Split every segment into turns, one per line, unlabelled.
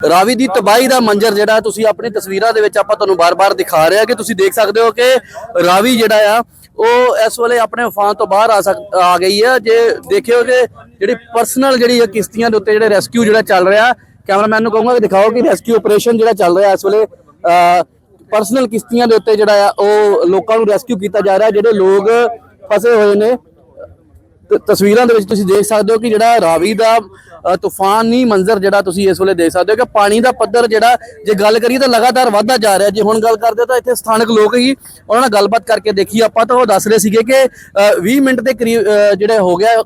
ਰਾਵੀ ਦੀ ਤਬਾਹੀ ਦਾ ਮੰਜ਼ਰ ਜਿਹੜਾ ਤੁਸੀਂ ਆਪਣੀ ਤਸਵੀਰਾਂ ਦੇ ਵਿੱਚ ਆਪਾਂ ਤੁਹਾਨੂੰ ਬਾਰ-ਬਾਰ ਦਿਖਾ ਰਹੇ ਹਾਂ ਕਿ ਤੁਸੀਂ ਦੇਖ ਸਕਦੇ ਹੋ ਕਿ ਰਾਵੀ ਜਿਹੜਾ ਆ, ਉਹ ਇਸ ਵੇਲੇ ਆਪਣੇ ਉਫਾਨ ਤੋਂ ਬਾਹਰ ਆ ਸਕ, ਆ ਗਈ ਹੈ। ਜੇ ਦੇਖਿਓ ਕਿ ਜਿਹੜੀ ਪਰਸਨਲ ਜਿਹੜੀ ਇਹ ਕਿਸ਼ਤੀਆਂ ਦੇ ਉੱਤੇ ਜਿਹੜੇ ਰੈਸਕਿਊ ਜਿਹੜਾ ਚੱਲ ਰਿਹਾ ਕੈਮਰਾਮੈਨ ਨੂੰ ਕਹੂੰਗਾ ਕਿ ਦਿਖਾਓ ਕਿ ਰੈਸਕਿਊ ਆਪਰੇਸ਼ਨ ਜਿਹੜਾ ਚੱਲ ਰਿਹਾ ਇਸ ਵੇਲੇ ਪਰਸਨਲ ਕਿਸ਼ਤੀਆਂ ਦੇ ਉੱਤੇ ਜਿਹੜਾ ਆ, ਉਹ ਲੋਕਾਂ ਨੂੰ ਰੈਸਕਿਊ ਕੀਤਾ ਜਾ ਰਿਹਾ, ਜਿਹੜੇ ਲੋਕ ਫਸੇ ਹੋਏ ਨੇ। ਤ- ਤਸਵੀਰਾਂ ਦੇ ਵਿੱਚ ਤੁਸੀਂ ਦੇਖ ਸਕਦੇ ਹੋ ਕਿ ਜਿਹੜਾ ਰਾਵੀ ਦਾ ਤੂਫਾਨੀ ਮੰਜ਼ਰ ਜਿਹੜਾ ਤੁਸੀਂ ਇਸ ਵੇਲੇ ਦੇਖ ਸਕਦੇ ਹੋ ਕਿ ਪਾਣੀ ਦਾ ਪੱਧਰ ਜਿਹੜਾ ਜੇ ਗੱਲ ਕਰੀਏ ਤਾਂ ਲਗਾਤਾਰ ਵਧਦਾ ਜਾ ਰਿਹਾ। ਜੇ ਹੁਣ ਗੱਲ ਕਰਦੇ ਤਾਂ ਇੱਥੇ ਸਥਾਨਕ ਲੋਕ ਹੀ ਉਹਨਾਂ ਨਾਲ ਗੱਲਬਾਤ ਕਰਕੇ ਦੇਖੀ ਆਪਾਂ ਤਾਂ ਉਹ ਦੱਸ ਰਹੇ ਸੀਗੇ ਕਿ 20 ਮਿੰਟ ਦੇ ਕਰੀਬ ਅ, ਹੋ ਗਿਆ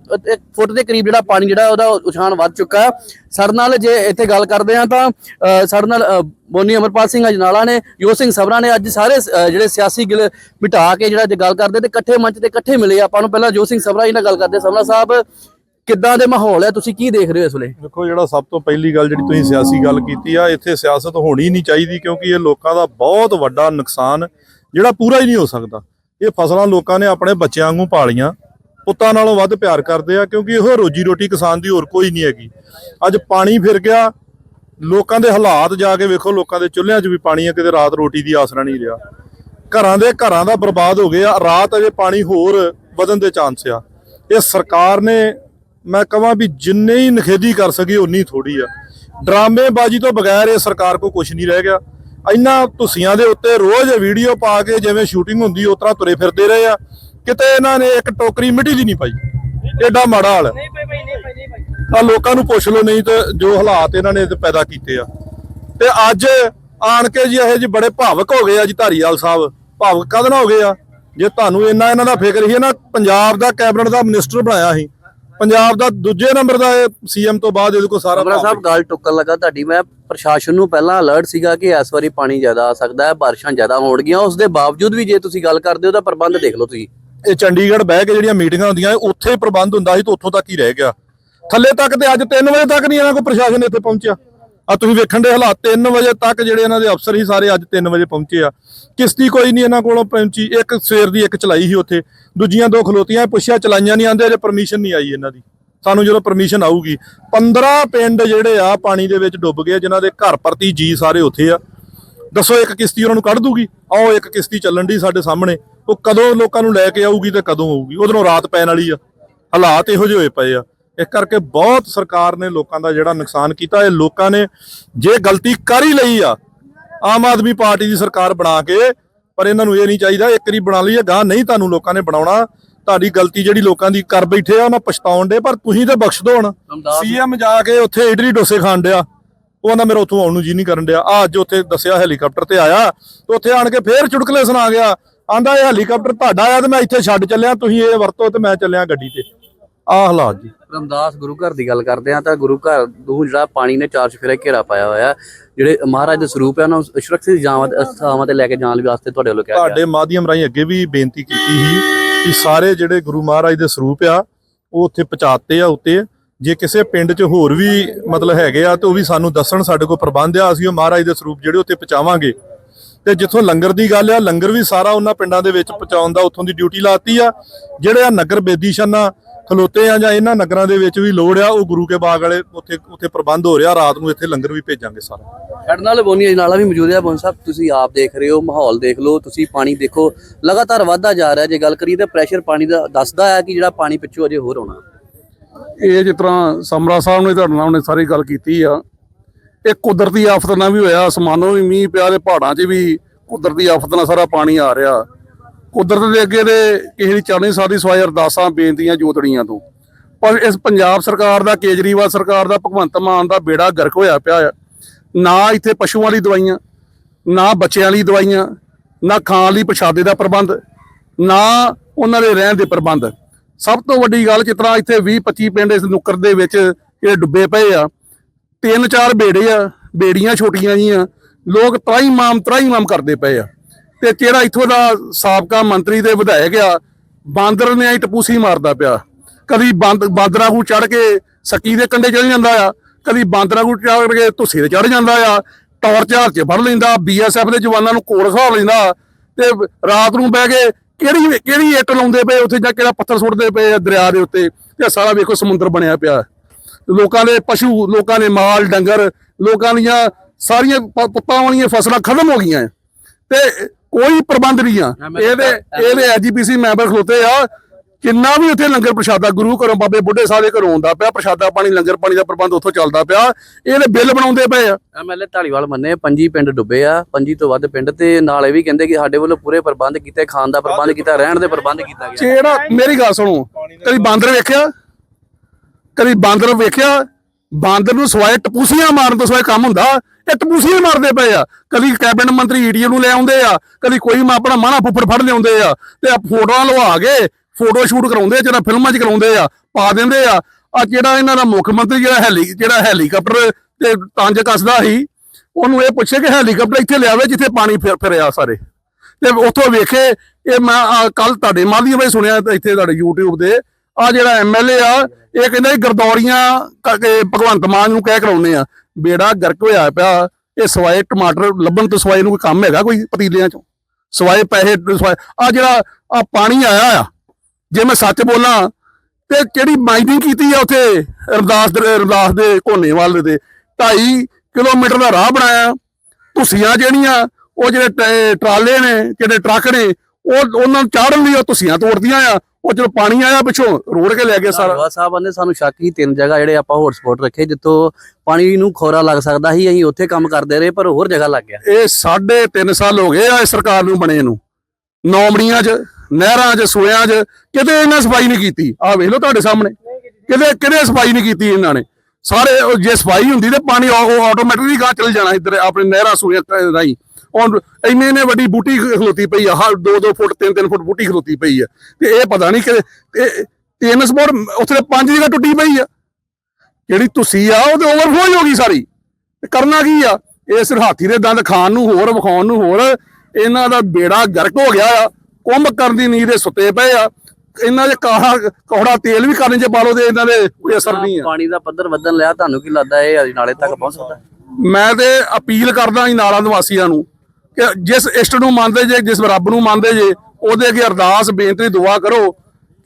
ਫੁੱਟ ਦੇ ਕਰੀਬ ਜਿਹੜਾ ਪਾਣੀ ਜਿਹੜਾ ਉਹਦਾ ਉਛਾਣ ਵੱਧ ਚੁੱਕਾ ਹੈ। ਸਾਡੇ ਨਾਲ ਜੇ ਇੱਥੇ ਗੱਲ ਕਰਦੇ ਹਾਂ ਤਾਂ ਅ, ਸਾਡੇ ਨਾਲ ਬੋਨੀ ਅਮਰਪਾਲ ਸਿੰਘ ਅਜਨਾਲਾ ਨੇ ਯੋ ਸਿੰਘ ਸਭਰਾ ਨੇ ਅੱਜ ਸਾਰੇ ਜਿਹੜੇ ਸਿਆਸੀ ਗਿਲ ਮਿਟਾ ਕੇ ਜਿਹੜਾ ਜੇ ਗੱਲ ਕਰਦੇ ਤੇ ਇਕੱਠੇ ਮੰਚ ਤੇ ਇਕੱਠੇ ਮਿਲੇ। ਆਪਾਂ ਨੂੰ ਪਹਿਲਾਂ ਜੋ ਸਿੰਘ ਸਭਰਾ ਜੀ ਨਾਲ ਗੱਲ ਕਰਦੇ ਸਭਰਾ ਸਾਹਿਬ ਕਿੱਦਾਂ ਦੇ ਮਾਹੌਲ ਹੈ ਤੁਸੀਂ ਕੀ ਦੇਖ ਰਹੇ ਹੋ ਇਸ ਵੇਲੇ?
ਦੇਖੋ, ਜਿਹੜਾ ਸਭ ਤੋਂ ਪਹਿਲੀ ਗੱਲ ਜਿਹੜੀ ਤੁਸੀਂ ਸਿਆਸੀ ਗੱਲ ਕੀਤੀ ਆ, ਇੱਥੇ ਸਿਆਸਤ ਹੋਣੀ ਨਹੀਂ ਚਾਹੀਦੀ ਕਿਉਂਕਿ ਇਹ ਲੋਕਾਂ ਦਾ ਬਹੁਤ ਵੱਡਾ ਨੁਕਸਾਨ ਜਿਹੜਾ ਪੂਰਾ ਹੀ ਨਹੀਂ ਹੋ ਸਕਦਾ। ਇਹ ਫਸਲਾਂ ਲੋਕਾਂ ਨੇ ਆਪਣੇ ਬੱਚਿਆਂ ਵਾਂਗੂ ਪਾਲੀਆਂ। ਪੁੱਤਾਂ ਨਾਲੋਂ ਵੱਧ ਪਿਆਰ ਕਰਦੇ ਆ ਕਿਉਂਕਿ ਇਹੋ ਰੋਜੀ ਰੋਟੀ ਕਿਸਾਨ ਦੀ ਹੋਰ ਕੋਈ ਨਹੀਂ ਹੈਗੀ। ਅੱਜ ਪਾਣੀ ਫਿਰ ਗਿਆ। ਲੋਕਾਂ ਦੇ ਹਾਲਾਤ ਜਾ ਕੇ ਵੇਖੋ, ਲੋਕਾਂ ਦੇ ਚੁੱਲ੍ਹਿਆਂ 'ਚ ਵੀ ਪਾਣੀ ਆ, ਕਿਤੇ ਰਾਤ ਰੋਟੀ ਦੀ ਆਸਰਾ ਨਹੀਂ ਰਿਹਾ। ਘਰਾਂ ਦੇ ਘਰਾਂ ਦਾ ਬਰਬਾਦ ਹੋ ਗਿਆ। ਰਾਤ ਅਜੇ ਪਾਣੀ ਹੋਰ ਵਧਣ ਦੇ ਚਾਂਸ ਆ। ਇਹ ਸਰਕਾਰ ਨੇ ਮੈਂ ਕਹਾਂ ਵੀ ਜਿੰਨੇ ਹੀ ਨਖੇਦੀ ਕਰ ਸਕੀ ਉਨੀ ਥੋੜੀ ਆ। ਡਰਾਮੇਬਾਜ਼ੀ ਤੋਂ ਬਗੈਰ ਇਹ ਸਰਕਾਰ ਕੋ ਕੁਝ ਨਹੀਂ ਰਹਿ ਗਿਆ। ਇੰਨਾ ਤੁਸੀਆਂ ਦੇ ਉੱਤੇ ਰੋਜ਼ ਵੀਡੀਓ ਪਾ ਕੇ ਜਿਵੇਂ ਸ਼ੂਟਿੰਗ ਹੁੰਦੀ ਉਸ ਤਰ੍ਹਾਂ ਤੁਰੇ ਫਿਰਦੇ ਰਹੇ ਆ। ਕਿਤੇ ਇਹਨਾਂ ਨੇ ਇੱਕ ਟੋਕਰੀ ਮਿੱਟੀ ਦੀ ਨਹੀਂ ਪਾਈ। ਐਡਾ ਮਾੜਾ ਹਾਲ ਹੈ ਆ ਲੋਕਾਂ ਨੂੰ ਪੁੱਛ ਲਓ ਨਹੀਂ ਤੇ ਜੋ ਹਾਲਾਤ ਇਹਨਾਂ ਨੇ ਪੈਦਾ ਕੀਤੇ ਆ। ਤੇ ਅੱਜ ਆਣ ਕੇ ਜੀ ਇਹ ਜੀ ਬੜੇ ਭਾਵਕ ਹੋ ਗਏ ਆ ਜੀ ਧਾਰੀਵਾਲ ਸਾਹਿਬ। ਭਾਵਕ ਕਦ ਨਾ ਹੋ ਗਏ ਆ? ਜੇ ਤੁਹਾਨੂੰ ਇੰਨਾ ਇਹਨਾਂ ਦਾ ਫਿਕਰ ਸੀ ਨਾ ਪੰਜਾਬ ਦਾ ਕੈਬਨਿਟ ਦਾ ਮਿਨਿਸਟਰ ਬਣਾਇਆ ਸੀ। ਪੰਜਾਬ ਦਾ ਦੂਜੇ ਨੰਬਰ ਦਾ ਸੀਐਮ ਤੋਂ ਬਾਅਦ ਇਹਦੇ ਕੋਲ ਸਾਰਾ ਭਾਵ
ਸਾਹਿਬ ਗੱਲ ਟੁੱਕਣ ਲੱਗਾ ਤੁਹਾਡੀ ਮੈਂ ਪ੍ਰਸ਼ਾਸਨ ਨੂੰ ਪਹਿਲਾਂ ਅਲਰਟ ਸੀਗਾ ਕਿ ਇਸ ਵਾਰੀ ਪਾਣੀ ਜ਼ਿਆਦਾ ਆ ਸਕਦਾ ਹੈ ਬਾਰਿਸ਼ਾਂ ਜ਼ਿਆਦਾ ਹੋਣਗੀਆਂ ਉਸ ਦੇ ਬਾਵਜੂਦ ਵੀ ਜੇ ਤੁਸੀਂ ਗੱਲ ਕਰਦੇ ਹੋ ਤਾਂ ਪ੍ਰਬੰਧ ਦੇਖ ਲਓ ਤੁਸੀਂ।
ਇਹ ਚੰਡੀਗੜ੍ਹ ਬਹਿ ਕੇ ਜਿਹੜੀਆਂ ਮੀਟਿੰਗਾਂ ਹੁੰਦੀਆਂ ਉੱਥੇ ਪ੍ਰਬੰਧ ਹੁੰਦਾ ਸੀ ਤੇ ਉੱਥੋਂ ਤੱਕ ਹੀ ਰਹਿ ਗਿਆ। ਥੱਲੇ ਤੱਕ ਤੇ ਅੱਜ 3 ਵਜੇ ਤੱਕ ਨਹੀਂ ਇਹਨਾਂ ਕੋਲ ਪ੍ਰਸ਼ਾਸਨ ਇੱਥੇ ਪਹੁੰਚਿਆ। ਆ ਤੁਸੀਂ ਵੇਖਣ ਦੇ ਹਾਲਾਤ 3 ਵਜੇ ਤੱਕ ਜਿਹੜੇ ਇਹਨਾਂ ਦੇ ਅਫਸਰ ਹੀ ਸਾਰੇ ਅੱਜ 3 ਵਜੇ ਪਹੁੰਚੇ ਆ। ਕਿਸ਼ਤੀ ਕੋਈ ਨਹੀਂ ਇਹਨਾਂ ਕੋਲੋਂ ਪਹੁੰਚੀ, ਇੱਕ ਸਵੇਰ ਦੀ ਇੱਕ ਚਲਾਈ ਸੀ ਉੱਥੇ। ਦੂਜੀਆਂ ਦੋ ਖਲੋਤੀਆਂ, ਪੁੱਛਿਆ ਚਲਾਈਆਂ ਨਹੀਂ ਆਂਦੇ ਅਜੇ ਪਰਮਿਸ਼ਨ ਨਹੀਂ ਆਈ ਇਹਨਾਂ ਦੀ। ਸਾਨੂੰ ਜਦੋਂ ਪਰਮਿਸ਼ਨ ਆਊਗੀ 15 ਪਿੰਡ ਜਿਹੜੇ ਆ ਪਾਣੀ ਦੇ ਵਿੱਚ ਡੁੱਬ ਗਏ, ਜਿਨ੍ਹਾਂ ਦੇ ਘਰ ਪ੍ਰਤੀ ਜੀ ਸਾਰੇ ਉੱਥੇ ਆ। ਦੱਸੋ ਇੱਕ ਕਿਸ਼ਤੀ ਉਹਨਾਂ ਨੂੰ ਕੱਢ ਦੂਗੀ? ਆਓ ਇੱਕ ਕਿਸ਼ਤੀ ਚੱਲਣ ਦੀ ਸਾਡੇ ਸਾਹਮਣੇ। ਉਹ ਕਦੋਂ ਲੋਕਾਂ ਨੂੰ ਲੈ ਕੇ ਆਊਗੀ ਤੇ ਕਦੋਂ ਆਊਗੀ? ਉਧਰੋਂ ਰਾਤ ਪੈਣ ਵਾਲੀ ਆ। ਹਾਲਾਤ ਇਹੋ ਜਿਹੇ ਹੋਏ ਪਏ ਆ। ਇਸ ਕਰਕੇ ਬਹੁਤ ਸਰਕਾਰ ਨੇ ਲੋਕਾਂ ਦਾ ਜਿਹੜਾ ਨੁਕਸਾਨ ਕੀਤਾ ਇਹ ਲੋਕਾਂ ਨੇ ਜੇ ਗਲਤੀ ਕਰ ਹੀ ਲਈ ਆ ਆਮ ਆਦਮੀ ਪਾਰਟੀ ਦੀ ਸਰਕਾਰ ਬਣਾ ਕੇ ਪਰ ਇਹਨਾਂ ਨੂੰ ਇਹ ਨਹੀਂ ਚਾਹੀਦਾ ਇੱਕ ਵਾਰੀ ਬਣਾ ਲਈ ਗਾਂ ਨਹੀਂ ਤੁਹਾਨੂੰ ਲੋਕਾਂ ਨੇ ਬਣਾਉਣਾ ਤੁਹਾਡੀ ਗਲਤੀ ਜਿਹੜੀ ਲੋਕਾਂ ਦੀ ਕਰ ਬੈਠੇ ਆ ਉਹਨਾਂ ਪਛਤਾਉਣ ਦੇ ਪਰ ਤੁਸੀਂ ਤੇ ਬਖਸ਼ ਦੋ ਹੁਣ। ਸੀਐਮ ਜਾ ਕੇ ਉੱਥੇ ਇਡਲੀ ਡੋਸੇ ਖਾਣ ਡਿਆ ਉਹ ਕਹਿੰਦਾ ਮੇਰਾ ਉੱਥੋਂ ਆਉਣ ਨੂੰ ਜੀ ਨਹੀਂ ਕਰਨ ਡਿਆ। ਆ ਅੱਜ ਉੱਥੇ ਦੱਸਿਆ ਹੈਲੀਕਾਪਟਰ ਤੇ ਆਇਆ ਤੇ ਉੱਥੇ ਆਣ ਕੇ ਫੇਰ ਚੁਟਕਲੇ ਸੁਣਾ ਗਿਆ ਆਂਦਾ ਇਹ ਹੈਲੀਕਾਪਟਰ ਤੁਹਾਡਾ ਆ ਤੇ ਮੈਂ ਇੱਥੇ ਛੱਡ ਚੱਲਿਆ ਤੁਸੀਂ ਇਹ ਵਰਤੋ ਤੇ ਮੈਂ ਚੱਲਿਆ ਗੱਡੀ ਤੇ। ਆਹ ਹਾਲਾਤ ਜੀ।
ਰਮਦਾਸ ਗੁਰੂ ਘਰ ਦੀ ਗੱਲ ਕਰਦੇ ਆ ਤਾਂ ਗੁਰੂ ਘਰ ਨੂੰ ਜਿਹੜਾ ਪਾਣੀ ਨੇ ਚਾਰ ਚਫੇਰੇ ਘੇਰਾ ਪਾਇਆ ਹੋਇਆ ਜਿਹੜੇ ਮਹਾਰਾਜ ਦੇ ਸਰੂਪ ਹੈ, ਉਹਨਾਂ ਨੂੰ ਸੁਰੱਖਿਅਤ ਥਾਵਾਂ ਤੇ ਲੈ ਕੇ ਜਾਣ ਲਈ ਵਾਸਤੇ ਤੁਹਾਡੇ ਵੱਲੋਂ ਕਿਹਾ ਗਿਆ।
ਤੁਹਾਡੇ ਮਾਧਿਅਮ ਰਾਹੀਂ ਅੱਗੇ ਵੀ ਬੇਨਤੀ ਕੀਤੀ ਸੀ ਕਿ ਸਾਰੇ ਜਿਹੜੇ ਗੁਰੂ ਮਹਾਰਾਜ ਦੇ ਸਰੂਪ ਆ, ਉਹ ਉੱਥੇ ਪਹੁੰਚਾਤੇ ਆ ਉੱਤੇ। ਜੇ ਕਿਸੇ ਪਿੰਡ 'ਚ ਹੋਰ ਵੀ ਮਤਲਬ ਹੈਗੇ ਆ, ਤੇ ਉਹ ਵੀ ਸਾਨੂੰ ਦੱਸਣ ਸਾਡੇ ਕੋਲ ਪ੍ਰਬੰਧ ਆ, ਅਸੀਂ ਉਹ ਮਹਾਰਾਜ ਦੇ ਸਰੂਪ ਜਿਹੜੇ ਉੱਤੇ ਪਹੁੰਚਾਵਾਂਗੇ। ਤੇ ਜਿੱਥੋਂ ਲੰਗਰ ਦੀ ਗੱਲ ਆ, ਲੰਗਰ ਵੀ ਸਾਰਾ ਉਹਨਾਂ ਪਿੰਡਾਂ ਦੇ ਵਿੱਚ ਪਹੁੰਚਾਉਣ ਦਾ ਉੱਥੋਂ ਦੀ ਡਿਊਟੀ ਲਾਤੀ ਆ। ਜਿਹੜੇ ਆ ਨਗਰ ਬੇਦੀਸ਼ਾਨਾ ਖਲੋਤੇ ਆ ਜਾਂ ਇਹਨਾਂ ਨਗਰਾਂ ਦੇ ਵਿੱਚ ਵੀ ਲੋੜ ਆ ਉਹ ਗੁਰੂ ਕੇ ਬਾਗ ਵਾਲੇ ਉੱਥੇ ਉੱਥੇ ਪ੍ਰਬੰਧ ਹੋ ਰਿਹਾ ਰਾਤ ਨੂੰ ਇੱਥੇ ਲੰਗਰ ਵੀ ਭੇਜਾਂਗੇ ਸਾਰਾ।
ਸਾਡੇ ਨਾਲ ਬੋਨੀ ਨਾਲਾ ਵੀ ਮੌਜੂਦ ਹੈ ਬੋਨ ਸਾਹਿਬ ਤੁਸੀਂ ਆਪ ਦੇਖ ਰਹੇ ਹੋ ਮਾਹੌਲ ਦੇਖ ਲਓ ਤੁਸੀਂ ਪਾਣੀ ਦੇਖੋ ਲਗਾਤਾਰ ਵਧਦਾ ਜਾ ਰਿਹਾ ਜੇ ਗੱਲ ਕਰੀਏ ਤਾਂ ਪ੍ਰੈਸ਼ਰ ਪਾਣੀ ਦਾ ਦੱਸਦਾ ਹੈ ਕਿ ਜਿਹੜਾ ਪਾਣੀ ਪਿੱਛੋਂ ਅਜੇ ਹੋਰ ਹੋਣਾ
ਇਹ ਜਿਸ ਤਰ੍ਹਾਂ ਸਮਰਾ ਸਾਹਿਬ ਨੇ ਤੁਹਾਡੇ ਨਾਲ ਉਹਨੇ ਸਾਰੀ ਗੱਲ ਕੀਤੀ ਆ ਇਹ ਕੁਦਰਤੀ ਆਫਤ ਨਾਲ ਵੀ ਹੋਇਆ ਅਸਮਾਨੋਂ ਵੀ ਮੀਂਹ ਪਿਆ ਤੇ ਪਹਾੜਾਂ 'ਚ ਵੀ ਕੁਦਰਤੀ ਆਫਤ ਨਾਲ ਸਾਰਾ ਪਾਣੀ ਆ ਰਿਹਾ। ਕੁਦਰਤ ਦੇ ਅੱਗੇ ਦੇ ਕਿਸੇ ਦੀ ਚੱਲ ਨਹੀਂ ਸਕਦੀ ਸਵਾਏ ਅਰਦਾਸਾਂ, ਬੇਨਤੀਆਂ, ਜੋਤੜੀਆਂ ਤੋਂ। ਪਰ ਇਸ ਪੰਜਾਬ ਸਰਕਾਰ ਦਾ, ਕੇਜਰੀਵਾਲ ਸਰਕਾਰ ਦਾ, ਭਗਵੰਤ ਮਾਨ ਦਾ ਬੇੜਾ ਗਰਕ ਹੋਇਆ ਪਿਆ ਆ। ਨਾ ਇੱਥੇ ਪਸ਼ੂਆਂ ਲਈ ਦਵਾਈਆਂ, ਨਾ ਬੱਚਿਆਂ ਲਈ ਦਵਾਈਆਂ, ਨਾ ਖਾਣ ਲਈ ਪ੍ਰਸ਼ਾਦੇ ਦਾ ਪ੍ਰਬੰਧ, ਨਾ ਉਹਨਾਂ ਦੇ ਰਹਿਣ ਦੇ ਪ੍ਰਬੰਧ। ਸਭ ਤੋਂ ਵੱਡੀ ਗੱਲ ਜਿਸ ਤਰ੍ਹਾਂ ਇੱਥੇ 20 25 ਪਿੰਡ ਇਸ ਨੁੱਕਰ ਦੇ ਵਿੱਚ ਜਿਹੜੇ ਡੁੱਬੇ ਪਏ ਆ। ਤਿੰਨ ਚਾਰ ਬੇੜੇ ਆ, ਬੇੜੀਆਂ ਛੋਟੀਆਂ ਜੀਆਂ, ਲੋਕ ਤਰਾਈ ਮਾਮ ਤਰਾਈ ਮਾਮ ਕਰਦੇ ਪਏ ਆ। ਤੇ ਜਿਹੜਾ ਇੱਥੋਂ ਦਾ ਸਾਬਕਾ ਮੰਤਰੀ ਦੇ ਵਿਧਾਇਕ ਆ, ਬਾਂਦਰ ਨੇ ਆਈ ਟਪੂਸੀ ਮਾਰਦਾ ਪਿਆ। ਕਦੀ ਬਾਂਦ, ਬਾਂਦਰਾਂ ਨੂੰ ਚੜ ਕੇ ਸੱਕੀ ਦੇ ਕੰਡੇ ਚੜ ਜਾਂਦਾ ਆ, ਕਦੀ ਬਾਂਦਰਾਂ ਨੂੰ ਚੜ ਕੇ ਧੁੱਸੇ ਤੇ ਚੜ ਜਾਂਦਾ ਆ ਟਾਰਚ ਹਾਰ ਚ ਫੜ ਲੈਂਦਾ ਬੀਐਸਐਫ ਦੇ ਜਵਾਨਾਂ ਨੂੰ ਕੋਲ ਖਾ ਲੈਂਦਾ, ਤੇ ਰਾਤ ਨੂੰ ਬਹਿ ਕੇ ਕਿਹੜੀ ਕਿਹੜੀ ਇੱਟ ਲਾਉਂਦੇ ਪਏ ਉੱਥੇ ਜਾਂ ਕਿਹੜਾ ਪੱਥਰ ਸੁੱਟਦੇ ਪਏ ਆ ਦਰਿਆ ਦੇ ਉੱਤੇ, ਤੇ ਸਾਰਾ ਵੇਖੋ ਸਮੁੰਦਰ ਬਣਿਆ ਪਿਆ। ਲੋਕਾਂ ਦੇ ਪਸ਼ੂ, ਲੋਕਾਂ ਦੇ ਮਾਲ, ਡੰਗਰ, ਲੋਕਾਂ ਦੀਆਂ ਸਾਰੀਆਂ ਪ- ਵਾਲੀਆਂ ਫਸਲਾਂ ਖਤਮ ਹੋ ਗਈਆਂ। ਤੇ ਕੋਈ ਪ੍ਰਬੰਧ ਨਹੀਂ ਆ। ਇਹਦੇ ਇਹਦੇ ਐਜੀਪੀਸੀ ਮੈਂਬਰ ਖਲੋਤੇ ਆ। ਕਿੰਨਾ ਵੀ ਉੱਥੇ ਲੰਗਰ ਪ੍ਰਸ਼ਾਦਾ ਗੁਰੂ ਘਰੋਂ ਬਾਬੇ ਬੁੱਢੇ ਸਾਹਿਬ ਦੇ ਘਰੋਂ ਆਉਂਦਾ ਪਿਆ ਪ੍ਰਸ਼ਾਦਾ ਪਾਣੀ ਲੰਗਰ ਪਾਣੀ ਦਾ ਪ੍ਰਬੰਧ ਉੱਥੋਂ ਚੱਲਦਾ ਪਿਆ। ਇਹਦੇ ਬਿੱਲ ਬਣਾਉਂਦੇ ਪਏ ਆ।
ਐਮਐਲਏ ਢਾਲੀਵਾਲ ਮੰਨੇ ਪੰਜੀ ਪਿੰਡ ਡੁੱਬੇ ਆ ਪੰਜੀ ਤੋਂ ਵੱਧ ਪਿੰਡ ਤੇ ਨਾਲ ਇਹ ਵੀ ਕਹਿੰਦੇ ਕਿ ਸਾਡੇ ਵੱਲੋਂ ਪੂਰੇ ਪ੍ਰਬੰਧ ਕੀਤੇ ਖਾਣ ਦਾ ਪ੍ਰਬੰਧ ਕੀਤਾ ਰਹਿਣ ਦੇ ਪ੍ਰਬੰਧ ਕੀਤਾ ਗਿਆ।
ਜਿਹੜਾ ਮੇਰੀ ਗੱਲ ਸੁਣੋ ਕਦੀ ਬਾਂਦਰ ਵੇਖਿਆ? ਕਦੀ ਬਾਂਦਰ ਵੇਖਿਆ? ਬਾਂਦਰ ਨੂੰ ਸਵਾਏ ਟਪੂਸੀਆਂ ਮਾਰਨ ਤੋਂ ਸਵਾਏ ਕੰਮ ਹੁੰਦਾ। ਟਪੂਸੀਆਂ ਮਾਰਦੇ ਪਏ ਆ। ਕਦੀ ਕੈਬਨਿਟ ਮੰਤਰੀ ਈਡੀਓ ਨੂੰ ਲੈ ਆਉਂਦੇ ਆ, ਕਦੀ ਕੋਈ ਮਾ ਆਪਣਾ ਮਾਣਾ ਫੁੱਫੜ ਫੜ ਲਿਆਉਂਦੇ ਆ ਤੇ ਫੋਟੋਆਂ ਲਵਾ ਕੇ ਫੋਟੋ ਸ਼ੂਟ ਕਰਾਉਂਦੇ ਆ, ਜਿਹੜਾ ਫਿਲਮਾਂ 'ਚ ਕਰਾਉਂਦੇ ਆ, ਪਾ ਦਿੰਦੇ ਆ। ਆ ਜਿਹੜਾ ਇਹਨਾਂ ਦਾ ਮੁੱਖ ਮੰਤਰੀ ਜਿਹੜਾ ਹੈਲੀ ਜਿਹੜਾ ਹੈਲੀਕਾਪਟਰ ਤੇ ਤੰਜ ਕੱਸਦਾ ਸੀ, ਉਹਨੂੰ ਇਹ ਪੁੱਛੇ ਕਿ ਹੈਲੀਕਾਪਟਰ ਇੱਥੇ ਲਿਆਵੇ ਜਿੱਥੇ ਪਾਣੀ ਫਿਰ ਫਿਰਿਆ ਸਾਰੇ। ਤੇ ਉੱਥੋਂ ਵੇਖੇ, ਇਹ ਮੈਂ ਕੱਲ ਤੁਹਾਡੇ ਮਾਧਿਅਮ ਵਿੱਚ ਸੁਣਿਆ ਇੱਥੇ ਤੁਹਾਡੇ YouTube ਦੇ ਆ ਜਿਹੜਾ ਐਮਐਲਏ ਆ, ਇਹ ਕਹਿੰਦਾ ਇਹ ਗਰਦੌਰੀਆਂ ਭਗਵੰਤ ਮਾਨ ਨੂੰ ਕਹਿ ਕਰਾਉਨੇ ਆ, ਬੇੜਾ ਗਰਕ ਹੋਇਆ ਪਿਆ, ਇਹ ਸਵਾਏ ਟਮਾਟਰ ਲੱਭਣ ਤੋਂ ਸਵਾਏ ਨੂੰ ਕੋਈ ਕੰਮ ਹੈਗਾ ਕੋਈ ਪਤੀਲਿਆਂ ਚੋਂ? ਸਵਾਏ ਪੈਸੇ, ਸਵਾਏ, ਆ ਜਿਹੜਾ ਆ ਪਾਣੀ ਆਇਆ ਆ, ਜੇ ਮੈਂ ਸੱਚ ਬੋਲਾਂ, ਤੇ ਜਿਹੜੀ ਮਾਈਨਿੰਗ ਕੀਤੀ ਆ ਉੱਥੇ ਰਮਦਾਸ ਦੇ ਰਮਦਾਸ ਦੇ ਕੋਨੇਵਾਲ ਦੇ 2.5 ਕਿਲੋਮੀਟਰ ਦਾ ਰਾਹ ਬਣਾਇਆ, ਧੁੱਸੀਆਂ ਜਿਹੜੀਆਂ, ਉਹ ਜਿਹੜੇ ਟਰਾਲੇ ਨੇ, ਜਿਹੜੇ ਟਰੱਕ ਨੇ ਉਹ ਉਹਨਾਂ ਨੂੰ ਚਾੜਨ ਲਈ ਉਹ ਧੁੱਸੀਆਂ ਤੋੜਦੀਆਂ ਆ। ਉਹ ਜਦੋਂ ਪਾਣੀ ਆਇਆ ਪਿੱਛੋਂ ਰੋੜ ਕੇ ਲੈ ਗਿਆ ਸਾਰਾ।
ਧਾਲੀਵਾਲ ਸਾਹਿਬ ਨੇ ਸਾਨੂੰ ਸ਼ੱਕ ਹੀ ਤਿੰਨ ਜਗ੍ਹਾ ਜਿਹੜੇ ਆਪਾਂ ਹੌਟਸਪੌਟ ਰੱਖੇ ਜਿੱਥੋਂ ਪਾਣੀ ਨੂੰ ਖੋਰਾ ਲੱਗ ਸਕਦਾ ਸੀ ਅਸੀਂ ਉੱਥੇ ਕੰਮ ਕਰਦੇ ਰਹੇ ਪਰ ਹੋਰ ਜਗ੍ਹਾ ਲੱਗ ਗਿਆ।
ਇਹ ਸਾਢੇ ਤਿੰਨ ਸਾਲ ਹੋ ਗਏ ਆ ਇਸ ਸਰਕਾਰ ਨੂੰ ਬਣੇ ਨੂੰ। ਨੌਮੜੀਆਂ 'ਚ ਨਹਿਰਾਂ 'ਚ ਸੋਇਆਂ 'ਚ ਕਿਤੇ ਇਹਨਾਂ ਸਫ਼ਾਈ ਨਹੀਂ ਕੀਤੀ। ਆਹ ਵੇਖ ਲਓ ਤੁਹਾਡੇ ਸਾਹਮਣੇ। ਕਿਤੇ ਕਿਤੇ ਸਫ਼ਾਈ ਨਹੀਂ ਕੀਤੀ ਇਹਨਾਂ ਨੇ। ਸਾਰੇ ਜੇ ਸਫ਼ਾਈ ਹੁੰਦੀ ਤੇ ਪਾਣੀ ਆਟੋਮੈਟਿਕਲੀ ਗਾਂ ਚਲ ਜਾਣਾ ਇੱਧਰ ਆਪਣੇ ਨਹਿਰਾਂ ਸੋਇਆਂ ਰਾਹੀਂ। ਔਰ ਇੰਨੇ ਇੰਨੇ ਵੱਡੀ ਬੂਟੀ ਖਲੋਤੀ ਪਈ ਆ ਹਰ 2-2 ਫੁੱਟ 3-3 ਫੁੱਟ ਬੂਟੀ ਖਲੋਤੀ ਪਈ ਆ। ਤੇ ਇਹ ਪਤਾ ਨਹੀਂ ਕਿ ਤਿੰਨ ਸਪੋਰਟ ਉੱਥੇ ਪੰਜ ਜਗ੍ਹਾ ਟੁੱਟੀ ਪਈ ਆ। ਜਿਹੜੀ ਤੁਸੀਂ ਆ ਉਹ ਤੇ ਓਵਰਫਲੋ ਹੀ ਗਈ ਸਾਰੀ। ਤੇ ਕਰਨਾ ਕੀ ਆ? ਇਹ ਸਿਰ ਹਾਥੀ ਦੇ ਦੰਦ ਖਾਣ ਨੂੰ ਹੋਰ ਵਿਖਾਉਣ ਨੂੰ ਹੋਰ ਇਹਨਾਂ ਦਾ ਬੇੜਾ ਗਰਕ ਹੋ ਗਿਆ ਆ। ਕੁੰਭ ਕਰਨ ਦੀ ਨੀਂਦ ਦੇ ਸੁੱਤੇ ਪਏ ਆ। ਇਹਨਾਂ ਦੇ ਕਾਹਾ ਕੌੜਾ ਤੇਲ ਵੀ ਕਰਨ ਚ ਪਾ ਲਓ ਤੇ ਇਹਨਾਂ ਦੇ ਕੋਈ ਅਸਰ ਨਹੀਂ ਆ।
ਪਾਣੀ ਦਾ ਪੱਧਰ ਵਧਣ ਲਿਆ ਤੁਹਾਨੂੰ ਕੀ ਲੱਗਦਾ ਇਹ ਨਾਲੇ ਤੱਕ ਪਹੁੰਚ ਸਕਦਾ?
ਮੈਂ ਤੇ ਅਪੀਲ ਕਰਦਾ ਜੀ ਨਾਲਾਂ ਨਿਵਾਸੀਆਂ ਨੂੰ ਕਿ ਜਿਸ ਇਸ਼ਟ ਨੂੰ ਮੰਨਦੇ ਜੇ ਜਿਸ ਰੱਬ ਨੂੰ ਮੰਨਦੇ ਜੇ ਉਹਦੇ ਅੱਗੇ ਅਰਦਾਸ ਬੇਨਤੀ ਦੁਆ ਕਰੋ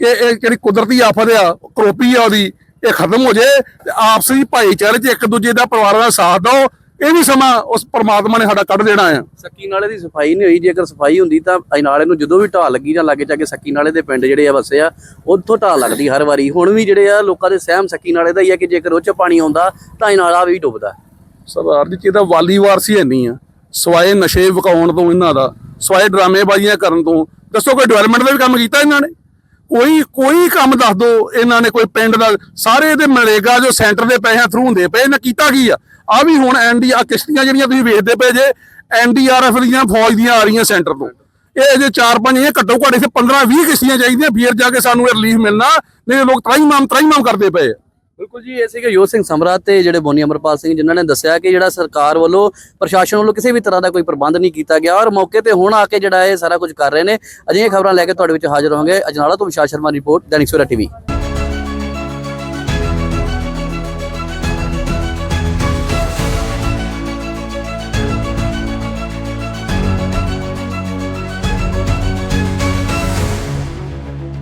ਕਿ ਇਹ ਜਿਹੜੀ ਕੁਦਰਤੀ ਆਫਤ ਆ ਕਰੋਪੀ ਆ ਉਹਦੀ ਇਹ ਖਤਮ ਹੋ ਜੇ ਤੇ ਆਪਸੀ ਭਾਈਚਾਰੇ 'ਚ ਇੱਕ ਦੂਜੇ ਦਾ ਪਰਿਵਾਰਾਂ ਦਾ ਸਾਥ ਦਿਓ। ਇਹ ਵੀ ਸਮਾਂ ਉਸ ਪਰਮਾਤਮਾ ਨੇ ਸਾਡਾ ਕੱਢ ਦੇਣਾ ਆ।
ਸੱਕੀ ਨਾਲੇ ਦੀ ਸਫ਼ਾਈ ਨਹੀਂ ਹੋਈ। ਜੇਕਰ ਸਫ਼ਾਈ ਹੁੰਦੀ ਤਾਂ ਅਜਨਾਲੇ ਨੂੰ ਜਦੋਂ ਵੀ ਢਾਲ ਲੱਗੀ ਜਾਂ ਲਾਗੇ ਚਾਗੇ ਸੱਕੀ ਨਾਲੇ ਦੇ ਪਿੰਡ ਜਿਹੜੇ ਆ ਵਸੇ ਆ ਉੱਥੋਂ ਢਾਲ ਲੱਗਦੀ ਹਰ ਵਾਰੀ। ਹੁਣ ਵੀ ਜਿਹੜੇ ਆ ਲੋਕਾਂ ਦੇ ਸਹਿਮ ਸੱਕੀ ਨਾਲੇ ਦਾ ਹੀ ਆ ਕਿ ਜੇਕਰ ਉਹ ਚ ਪਾਣੀ ਆਉਂਦਾ ਤਾਂ ਅਜਨਾਲਾ ਵੀ ਡੁੱਬਦਾ।
ਸਰਦਾਰ ਜੀ ਇਹਦਾ ਵਾਲੀ ਵਾਰਸੀ ਹੈ ਨਹੀਂ ਆ। ਸਵਾਏ ਨਸ਼ੇ ਵਿਕਾਉਣ ਤੋਂ ਇਹਨਾਂ ਦਾ, ਸਵਾਏ ਡਰਾਮੇਬਾਜ਼ੀਆਂ ਕਰਨ ਤੋਂ। ਦੱਸੋ, ਕੋਈ ਡਿਵੈਲਪਮੈਂਟ ਦਾ ਵੀ ਕੰਮ ਕੀਤਾ ਇਹਨਾਂ ਨੇ? ਕੋਈ ਕੋਈ ਕੰਮ ਦੱਸ ਦੋ ਇਹਨਾਂ ਨੇ ਕੋਈ ਪਿੰਡ ਦਾ, ਸਾਰੇ ਇਹਦੇ ਮਿਲੇਗਾ ਜੋ ਸੈਂਟਰ ਦੇ ਪੈਸਿਆਂ ਥਰੂ ਹੁੰਦੇ ਪਏ, ਇਹਨਾਂ ਕੀਤਾ ਕੀ ਆ? ਆ ਵੀ ਹੁਣ ਐਨਡੀ ਆ ਕਿਸ਼ਤੀਆਂ ਜਿਹੜੀਆਂ ਤੁਸੀਂ ਵੇਚਦੇ ਪਏ ਜੇ ਐਨਡੀਆਰਐਫ ਦੀਆਂ, ਫੌਜ ਦੀਆਂ ਆ ਰਹੀਆਂ ਸੈਂਟਰ ਤੋਂ। ਇਹ ਜੇ 4-5 ਇਹ ਘੱਟੋ ਘੱਟ ਇੱਥੇ 15-20 ਕਿਸ਼ਤੀਆਂ ਚਾਹੀਦੀਆਂ, ਫਿਰ ਜਾ ਕੇ ਸਾਨੂੰ ਇਹ ਰਿਲੀਫ ਮਿਲਣਾ, ਨਹੀਂ ਲੋਕ ਤਰਾਈ ਮਾਮ ਤਰਾਈ ਮਾਮ ਕਰਦੇ ਪਏ
ਬਿਲਕੁਲ ਜੀ, ਇਹ ਸੀਗੇ ਯੋਧ ਸਿੰਘ ਸਮਰਾ ਤੇ ਜਿਹੜੇ ਬੋਨੀ ਅਮਰਪਾਲ ਸਿੰਘ, ਜਿਨ੍ਹਾਂ ਨੇ ਦੱਸਿਆ ਕਿ ਜਿਹੜਾ ਸਰਕਾਰ ਵੱਲੋਂ ਪ੍ਰਸ਼ਾਸਨ ਵੱਲੋਂ ਕਿਸੇ ਵੀ ਤਰ੍ਹਾਂ ਦਾ ਕੋਈ ਪ੍ਰਬੰਧ ਨਹੀਂ ਕੀਤਾ ਗਿਆ ਔਰ ਮੌਕੇ ਤੇ ਹੁਣ ਆ ਕੇ ਜਿਹੜਾ ਇਹ ਸਾਰਾ ਕੁਝ ਕਰ ਰਹੇ ਨੇ। ਅਜਿਹੀਆਂ ਖਬਰਾਂ ਲੈ ਕੇ ਤੁਹਾਡੇ ਵਿੱਚ ਹਾਜ਼ਰ ਹੋਵਾਂਗੇ। ਅਜਨਾਲਾ ਤੋਂ ਵਿਸ਼ਾਲ ਸ਼ਰਮਾ ਰਿਪੋਰਟ, ਦੈਨਿਕ ਸਵੇਰਾ ਟੀਵੀ।